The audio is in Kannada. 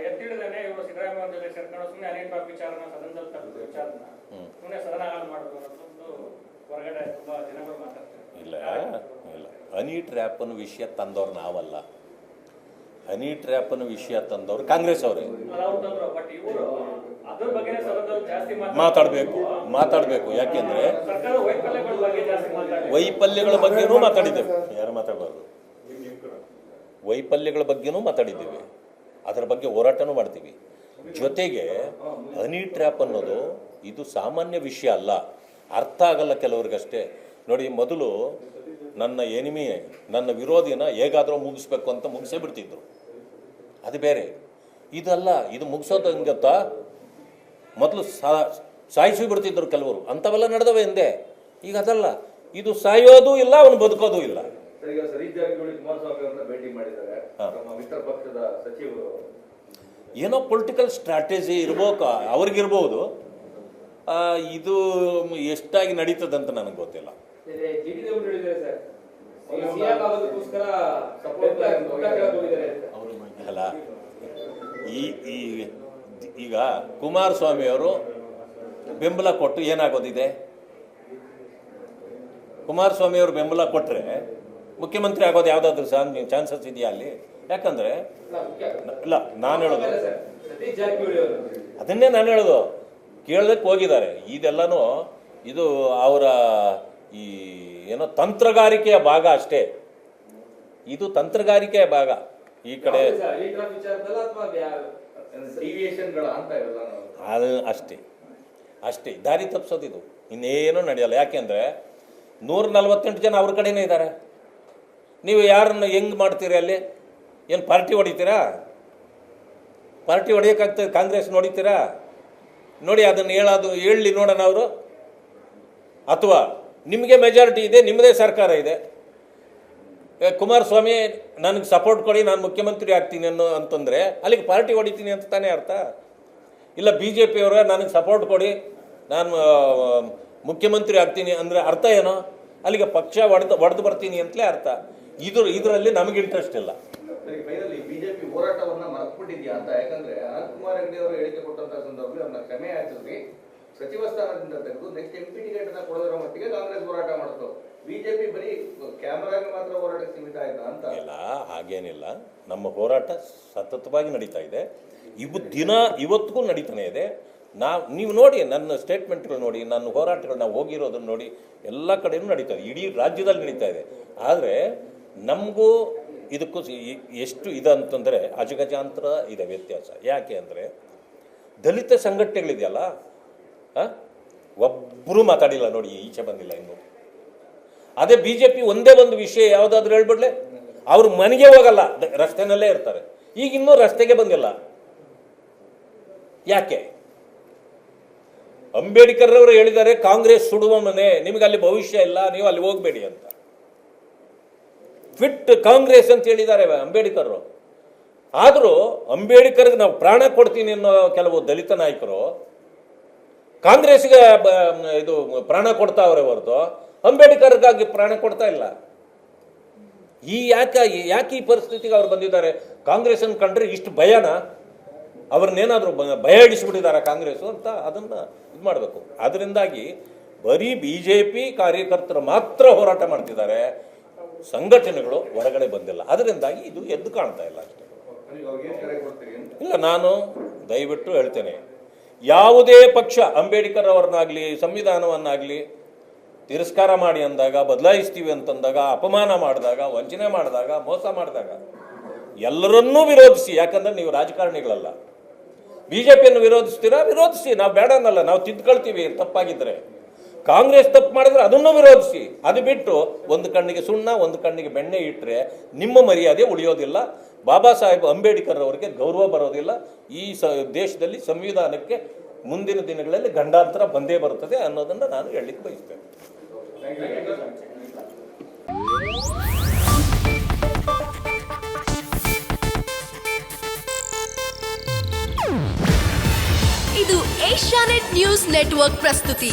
ಅದು ಎತ್ತಿಡದೇನೆ ಇವರು ಸಿದ್ದರಾಮಯ್ಯ ಜೊತೆ ಸೇರ್ಕೊಂಡು ಸುಮ್ಮನೆ ಹನಿ ಟ್ರಾಪ್ ವಿಚಾರನ ಸದನದಲ್ಲಿ ತಪ್ಪಿದ ವಿಚಾರನ ಸುಮ್ಮನೆ ಸದನ ಹಾಳು ಅನ್ನೋದು ಹೊರಗಡೆ ತುಂಬಾ ಜನಗಳು ಮಾತಾಡ್ತಾರೆ ಇಲ್ಲ ಇಲ್ಲ. ಹನಿ ಟ್ರ್ಯಾಪನ್ ವಿಷಯ ತಂದವ್ರು ನಾವಲ್ಲ. ಹನಿ ಟ್ರ್ಯಾಪನ್ ವಿಷಯ ತಂದವ್ರು ಕಾಂಗ್ರೆಸ್ ಅವರೇ. ಮಾತಾಡಬೇಕು ಮಾತಾಡಬೇಕು. ಯಾಕೆಂದ್ರೆ ವೈಫಲ್ಯಗಳ ಬಗ್ಗೆನೂ ಮಾತಾಡಿದ್ದೇವೆ. ಯಾರು ಮಾತಾಡಬಾರ್ದು? ವೈಫಲ್ಯಗಳ ಬಗ್ಗೆನೂ ಮಾತಾಡಿದ್ದೇವೆ. ಅದರ ಬಗ್ಗೆ ಹೋರಾಟನೂ ಮಾಡ್ತೀವಿ. ಜೊತೆಗೆ ಹನಿ ಟ್ರ್ಯಾಪ್ ಅನ್ನೋದು ಇದು ಸಾಮಾನ್ಯ ವಿಷಯ ಅಲ್ಲ. ಅರ್ಥ ಆಗಲ್ಲ ಕೆಲವ್ರಿಗಷ್ಟೇ. ನೋಡಿ, ಮೊದಲು ನನ್ನ ಎನಿಮಿ ನನ್ನ ವಿರೋಧಿನ ಹೇಗಾದರೂ ಮುಗಿಸ್ಬೇಕು ಅಂತ ಮುಗಿಸೇ ಬಿಡ್ತಿದ್ರು. ಅದು ಬೇರೆ. ಇದಲ್ಲ, ಇದು ಮುಗಿಸೋದು ಹೆಂಗ್ ಗೊತ್ತಾ? ಮೊದಲು ಸಾಯಿಸಿ ಬಿಡ್ತಿದ್ರು ಕೆಲವರು. ಅಂಥವೆಲ್ಲ ನಡೆದವೆ ಹಿಂದೆ ಈಗ ಅದಲ್ಲ. ಇದು ಸಾಯೋದು ಇಲ್ಲ, ಅವನು ಬದುಕೋದು ಇಲ್ಲ ಸರ್, ಈಗ ಸತೀಶ್ ಜಾರಕಿಹೊಳಿ ಕುಮಾರಸ್ವಾಮಿ ಅವರನ್ನ ಭೇಟಿ ಮಾಡಿದ್ದಾರೆ. ನಮ್ಮ ಮಿತ್ರ ಪಕ್ಷದ ಸಚಿವರು. ಏನೋ ಪೊಲಿಟಿಕಲ್ ಸ್ಟ್ರಾಟಜಿ ಇರ್ಬೇಕು ಅವ್ರಿಗಿರ್ಬೋದು. ಇದು ಎಷ್ಟಾಗಿ ನಡೀತದಂತ ನನಗೆ ಗೊತ್ತಿಲ್ಲ. ಅಲ್ಲ ಈ ಈ ಈಗ ಕುಮಾರಸ್ವಾಮಿ ಅವರು ಬೆಂಬಲ ಕೊಟ್ಟು ಏನಾಗೋದಿದೆ? ಕುಮಾರಸ್ವಾಮಿ ಅವರು ಬೆಂಬಲ ಕೊಟ್ಟರೆ ಮುಖ್ಯಮಂತ್ರಿ ಆಗೋದು ಯಾವುದಾದ್ರೂ ಚಾನ್ಸಸ್ ಇದೆಯಾ ಅಲ್ಲಿ? ಯಾಕಂದ್ರೆ ಇಲ್ಲ ನಾನು ಹೇಳೋದು. ಅದನ್ನೇ ನಾನು ಹೇಳೋದು. ಕೇಳೋದಕ್ಕೆ ಹೋಗಿದ್ದಾರೆ. ಇದೆಲ್ಲನೂ ಇದು ಅವರ ಈ ಏನೋ ತಂತ್ರಗಾರಿಕೆಯ ಭಾಗ ಅಷ್ಟೇ. ಇದು ತಂತ್ರಗಾರಿಕೆಯ ಭಾಗ. ಈ ಕಡೆ ಅದು ಅಷ್ಟೇ. ಅಷ್ಟೇ. ದಾರಿ ತಪ್ಪಿಸೋದು ಇದು. ಇನ್ನೇನು ನಡೆಯಲ್ಲ. ಯಾಕೆಂದರೆ ನೂರ ನಲ್ವತ್ತೆಂಟು ಜನ ಅವ್ರ ಕಡೆನೇ ಇದ್ದಾರೆ. ನೀವು ಯಾರನ್ನು ಹೆಂಗೆ ಮಾಡ್ತೀರಿ ಅಲ್ಲಿ? ಏನು ಪಾರ್ಟಿ ಹೊಡಿತೀರಾ? ಪಾರ್ಟಿ ಹೊಡೆಯೋಕ್ಕಾಗ್ತದೆ ಕಾಂಗ್ರೆಸ್ ನೋಡಿತೀರಾ? ನೋಡಿ ಅದನ್ನು ಹೇಳೋದು ಹೇಳಲಿ ನೋಡೋಣ ಅವರು. ಅಥವಾ ನಿಮಗೆ ಮೆಜಾರಿಟಿ ಇದೆ ನಿಮ್ಮದೇ ಸರ್ಕಾರ ಇದೆ. ಕುಮಾರಸ್ವಾಮಿ, ನನಗೆ ಸಪೋರ್ಟ್ ಕೊಡಿ, ನಾನು ಮುಖ್ಯಮಂತ್ರಿ ಆಗ್ತೀನಿ ಅನ್ನೋ ಅಂತಂದರೆ ಅಲ್ಲಿಗೆ ಪಾರ್ಟಿ ಹೊಡಿತೀನಿ ಅಂತ ತಾನೇ ಅರ್ಥ? ಇಲ್ಲ ಬಿ ಜೆ ಪಿಯವರೇ ನನಗೆ ಸಪೋರ್ಟ್ ಕೊಡಿ, ನಾನು ಮುಖ್ಯಮಂತ್ರಿ ಆಗ್ತೀನಿ ಅಂದರೆ ಅರ್ಥ ಏನೋ? ಅಲ್ಲಿಗೆ ಪಕ್ಷ ಒಡೆದು ಒಡೆದು ಬರ್ತೀನಿ ಅಂತಲೇ ಅರ್ಥ. ಇದ್ರ ಇದರಲ್ಲಿ ನಮಗೆ ಇಂಟ್ರೆಸ್ಟ್ ಇಲ್ಲ. ಬಿಜೆಪಿ ಹೋರಾಟವನ್ನ ಮರ್ತ್ಬಿಟ್ಟಿದ್ಯಾ ಅಂತ ಯಾಕಂದ್ರೆ ಅನಂತಕುಮಾರ್ ಹೆಗಡೆ ಅವರು ಹೇಳಿಕೆ ಕೊಟ್ಟಂತ ಸಂದರ್ಭದಲ್ಲಿ ಅವ್ರನ್ನ ಕ್ಷಮೆ ಯಾಚಿಸಿ ಸಚಿವ ಸ್ಥಾನದಿಂದ ತೆಗೆದು ನೆಕ್ಸ್ಟ್ ಎಂ ಪಿ ಟಿಕೆಟ್ನ ಕೊಡೋದರ ಮಟ್ಟಿಗೆ ಕಾಂಗ್ರೆಸ್ ಹೋರಾಟ ಮಾಡ್ತು. ಬಿಜೆಪಿ ಬರೀ ಕ್ಯಾಮರಾಗೆ ಮಾತ್ರ ಹೋರಾಟಕ್ಕೆ ಸೀಮಿತ ಆಯ್ತಾ ಅಂತ? ಇಲ್ಲ ಹಾಗೇನಿಲ್ಲ. ನಮ್ಮ ಹೋರಾಟ ಸತತವಾಗಿ ನಡೀತಾ ಇದೆ. ಇವು ದಿನ ಇವತ್ತಿಗೂ ನಡೀತಾನೆ ಇದೆ. ನಾ ನೀವು ನೋಡಿ ನನ್ನ ಸ್ಟೇಟ್ಮೆಂಟ್ಗಳು ನೋಡಿ ನನ್ನ ಹೋರಾಟಗಳು ನಾವು ಹೋಗಿರೋದನ್ನು ನೋಡಿ ಎಲ್ಲ ಕಡೆಯೂ ನಡೀತಾ ಇದೆ. ಇಡೀ ರಾಜ್ಯದಲ್ಲಿ ನಡೀತಾ ಇದೆ. ಆದರೆ ನಮಗೂ ಇದಕ್ಕೂ ಎಷ್ಟು ಇದೆ ಅಂತಂದರೆ ಅಜಗಜಾಂತರ ಇದೆ ವ್ಯತ್ಯಾಸ. ಯಾಕೆ ಅಂದರೆ ದಲಿತ ಸಂಘಟನೆಗಳಿದೆಯಲ್ಲ ಆ? ಒಬ್ರು ಮಾತಾಡಿಲ್ಲ ನೋಡಿ ಈಚೆ ಬಂದಿಲ್ಲ ಇನ್ನು. ಅದೇ ಬಿ ಜೆ ಪಿ ಒಂದೇ ಒಂದು ವಿಷಯ ಯಾವುದಾದ್ರೂ ಹೇಳ್ಬಿಡ್ಲೆ? ಅವ್ರು ಮನೆಗೆ ಹೋಗಲ್ಲ ರಸ್ತೆನಲ್ಲೇ ಇರ್ತಾರೆ. ಈಗ ಇನ್ನೂ ರಸ್ತೆಗೆ ಬಂದಿಲ್ಲ. ಯಾಕೆ? ಅಂಬೇಡ್ಕರ್ ಅವರು ಹೇಳಿದ್ದಾರೆ, ಕಾಂಗ್ರೆಸ್ ಸುಡುವ ಮನೆ ನಿಮಗೆ ಅಲ್ಲಿ ಭವಿಷ್ಯ ಇಲ್ಲ, ನೀವು ಅಲ್ಲಿ ಹೋಗಬೇಡಿ ಅಂತ. ಫಿಟ್ ಕಾಂಗ್ರೆಸ್ ಅಂತ ಹೇಳಿದ್ದಾರೆ ಅಂಬೇಡ್ಕರ್ ಆದರೂ ಅಂಬೇಡ್ಕರ್ಗೆ ನಾವು ಪ್ರಾಣ ಕೊಡ್ತೀನಿ ಅನ್ನೋ ಕೆಲವು ದಲಿತ ನಾಯಕರು ಕಾಂಗ್ರೆಸ್ಗೆ ಇದು ಪ್ರಾಣ ಕೊಡ್ತಾವ್ರೆ ಹೊರತು, ಅಂಬೇಡ್ಕರ್ಗಾಗಿ ಪ್ರಾಣ ಕೊಡ್ತಾ ಇಲ್ಲ. ಈ ಯಾಕೆ ಯಾಕೆ ಈ ಪರಿಸ್ಥಿತಿಗೆ ಅವ್ರು ಬಂದಿದ್ದಾರೆ? ಕಾಂಗ್ರೆಸ್ ಕಂಡ್ರೆ ಇಷ್ಟು ಭಯನ? ಅವ್ರನ್ನೇನಾದರೂ ಭಯ ಇಡಿಸ್ಬಿಟ್ಟಿದ್ದಾರೆ ಕಾಂಗ್ರೆಸ್ ಅಂತ ಅದನ್ನ ಇದು ಮಾಡಬೇಕು. ಅದರಿಂದಾಗಿ ಬರೀ ಬಿ ಜೆ ಪಿ ಕಾರ್ಯಕರ್ತರು ಮಾತ್ರ ಹೋರಾಟ ಮಾಡ್ತಿದ್ದಾರೆ. ಸಂಘಟನೆಗಳು ಹೊರಗಡೆ ಬಂದಿಲ್ಲ. ಅದರಿಂದಾಗಿ ಇದು ಎದ್ದು ಕಾಣ್ತಾ ಇಲ್ಲ ಅಷ್ಟೇ. ಇಲ್ಲ, ನಾನು ದಯವಿಟ್ಟು ಹೇಳ್ತೇನೆ. ಯಾವುದೇ ಪಕ್ಷ ಅಂಬೇಡ್ಕರ್ ಅವ್ರನ್ನಾಗಲಿ, ಸಂವಿಧಾನವನ್ನಾಗಲಿ ತಿರಸ್ಕಾರ ಮಾಡಿ ಅಂದಾಗ, ಬದಲಾಯಿಸ್ತೀವಿ ಅಂತಂದಾಗ, ಅಪಮಾನ ಮಾಡಿದಾಗ, ವಂಚನೆ ಮಾಡಿದಾಗ, ಮೋಸ ಮಾಡಿದಾಗ, ಎಲ್ಲರನ್ನೂ ವಿರೋಧಿಸಿ, ಯಾಕಂದ್ರೆ ನೀವು ರಾಜಕಾರಣಿಗಳಲ್ಲ. ಬಿ ಜೆ ಪಿಯನ್ನು ವಿರೋಧಿಸ್ತೀರಾ? ವಿರೋಧಿಸಿ. ನಾವು ಬೇಡ ಅನ್ನಲ್ಲ ನಾವು ತಿದ್ಕೊಳ್ತೀವಿ. ತಪ್ಪಾಗಿದ್ರೆ. ಕಾಂಗ್ರೆಸ್ ತಪ್ಪು ಮಾಡಿದ್ರೆ ಅದನ್ನು ವಿರೋಧಿಸಿ. ಅದು ಬಿಟ್ಟು ಒಂದು ಕಣ್ಣಿಗೆ ಸುಣ್ಣ, ಒಂದು ಕಣ್ಣಿಗೆ ಬೆಣ್ಣೆ ಇಟ್ಟರೆ ನಿಮ್ಮ ಮರ್ಯಾದೆ ಉಳಿಯೋದಿಲ್ಲ. ಬಾಬಾ ಸಾಹೇಬ್ ಅಂಬೇಡ್ಕರ್ ಅವರಿಗೆ ಗೌರವ ಬರೋದಿಲ್ಲ. ಈ ಸ, ದೇಶದಲ್ಲಿ ಸಂವಿಧಾನಕ್ಕೆ ಮುಂದಿನ ದಿನಗಳಲ್ಲಿ ಗಂಡಾಂತರ ಬಂದೇ ಬರುತ್ತದೆ ಅನ್ನೋದನ್ನು ನಾನು ಹೇಳಲಿಕ್ಕೆ ಬಯಸ್ತೇನೆ. ಇದು ಏಷ್ಯಾನೆಟ್ ನ್ಯೂಸ್ ನೆಟ್ವರ್ಕ್ ಪ್ರಸ್ತುತಿ.